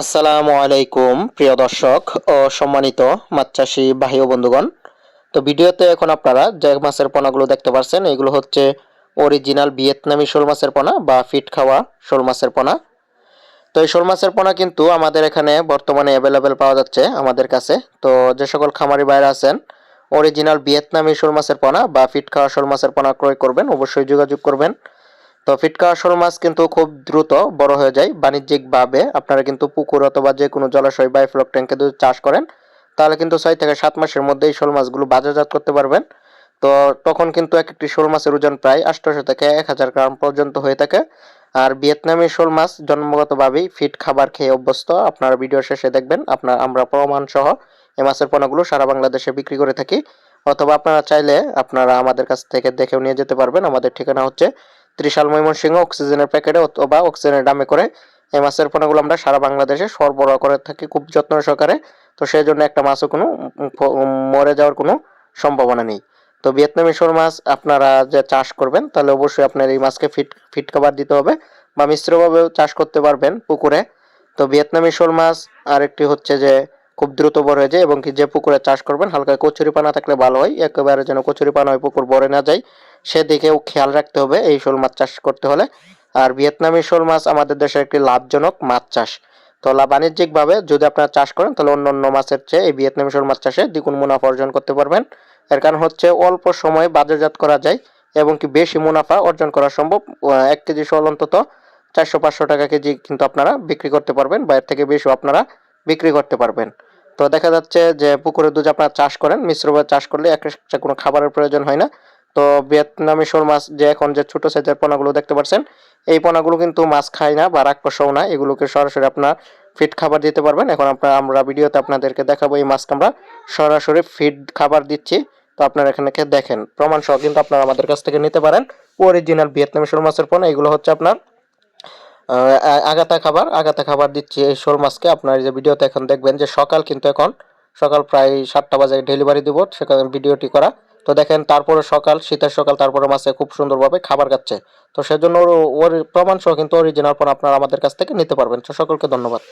আসসালামু আলাইকুম, প্রিয় দর্শক ও সম্মানিত মাছ চাষি ও বন্ধুগণ। তো ভিডিওতে এখন আপনারা যে মাছের পোনাগুলো দেখতে পাচ্ছেন এগুলো হচ্ছে অরিজিনাল ভিয়েতনামি শোল মাছের পোনা বা ফিট খাওয়া শোল মাছের পোনা। তো এই শোল মাছের পোনা কিন্তু আমাদের এখানে বর্তমানে অ্যাভেলেবেল পাওয়া যাচ্ছে আমাদের কাছে। তো যে সকল খামারি বাইরে আছেন অরিজিনাল ভিয়েতনামি শোল মাছের পোনা বা ফিট খাওয়া শোল মাছের পোনা ক্রয় করবেন, অবশ্যই যোগাযোগ করবেন। তো ফিটকা শোল মাছ কিন্তু খুব দ্রুত বড় হয়ে যায়। বাণিজ্যিকভাবে আপনারা কিন্তু পুকুর অথবা যে কোনো জলাশয় বা ফ্লক ট্যাঙ্কে যদি চাষ করেন, তাহলে কিন্তু ছয় থেকে সাত মাসের মধ্যেই শোল মাছগুলো বাজারজাত করতে পারবেন। তো তখন কিন্তু এক একটি শোল মাছের ওজন প্রায় আটশোশো থেকে এক হাজার গ্রাম পর্যন্ত হয়ে থাকে। আর ভিয়েতনামি শোল মাছ জন্মগতভাবেই ফিট খাবার খেয়ে অভ্যস্ত। আপনারা ভিডিও শেষে দেখবেন, আপনার আমরা প্রমাণ সহ এই মাছের পণ্যগুলো সারা বাংলাদেশে বিক্রি করে থাকি। অথবা আপনারা চাইলে আপনারা আমাদের কাছ থেকে দেখেও নিয়ে যেতে পারবেন। আমাদের ঠিকানা হচ্ছে ত্রিশাল ময়মনসিংহ অক্সিজেনের প্যাকেটে অথবা অক্সিজেনের দামে করে এই মাছের পোনাগুলো আমরা সারা বাংলাদেশে সরবরাহ করে থাকি খুব যত্ন সহকারে। তো সেই জন্য একটা মাছও কোনো মরে যাওয়ার কোনো সম্ভাবনা নেই। তো ভিয়েতনামি শোল মাছ আপনারা যে চাষ করবেন, তাহলে অবশ্যই আপনার এই মাছকে ফিট ফিট খাবার দিতে হবে বা মিশ্রভাবেও চাষ করতে পারবেন পুকুরে। তো ভিয়েতনামি শোল মাছ আরেকটি হচ্ছে যে খুব দ্রুত বড় হয়ে যায় এবং কি যে পুকুরে চাষ করবেন, হালকা কচুরি পানা থাকলে ভালো হয়। একেবারে যেন কচুরি পানা হয় পুকুর বড়ে না যায়, সেদিকেও খেয়াল রাখতে হবে এই শোল মাছ চাষ করতে হলে। আর ভিয়েতনামি শোল মাছ আমাদের দেশের একটি লাভজনক মাছ চাষ। তো বাণিজ্যিকভাবে যদি আপনারা চাষ করেন, তাহলে অন্য অন্য মাছের চেয়ে এই ভিয়েতনামি শোল মাছ চাষে দ্বিগুণ মুনাফা অর্জন করতে পারবেন। এর কারণ হচ্ছে অল্প সময়ে বাজারজাত করা যায় এবং কি বেশি মুনাফা অর্জন করা সম্ভব। এক কেজি শোল অন্তত চারশো পাঁচশো টাকা কেজি কিন্তু আপনারা বিক্রি করতে পারবেন বা এর থেকে বেশিও আপনারা বিক্রি করতে পারবেন। তো দেখা যাচ্ছে যে পুকুরে দুধ আপনারা চাষ করেন মিশ্রভাবে চাষ করলে একটা কোনো খাবারের প্রয়োজন হয় না। তো ভিয়েতনামি শোল মাছ যে এখন যে ছোট সাইজের পোনাগুলো দেখতে পাচ্ছেন এই পোনাগুলো কিন্তু মাছ খায় না বা রাক্ষসও না। এগুলোকে সরাসরি আপনার ফিড খাবার দিতে পারবেন। এখন আপনার, আমরা ভিডিওতে আপনাদেরকে দেখাবো এই মাছকে আমরা সরাসরি ফিড খাবার দিচ্ছি। তো আপনারা এখানে দেখেন। প্রমাণ সহ কিন্তু আপনারা আমাদের কাছ থেকে নিতে পারেন। অরিজিনাল ভিয়েতনামি শোল মাছের পোনা, এগুলো হচ্ছে আপনার আগাতা খাবার আগাতা খাবার দিচ্ছি এই শোল মাছকে। আপনার যে ভিডিওতে এখন দেখবেন যে সকাল কিন্তু এখন সকাল প্রায় সাতটা বাজে ডেলিভারি দিব, সেখানে ভিডিওটি করা। তো দেখেন, তারপরে সকাল, শীতের সকাল, তারপরে মাছে খুব সুন্দরভাবে খাবার খাচ্ছে। তো সেজন্য ওর ওর প্রমাণসহ কিন্তু অরিজিনাল পণ আপনারা আমাদের কাছ থেকে নিতে পারবেন। তো সকলকে ধন্যবাদ।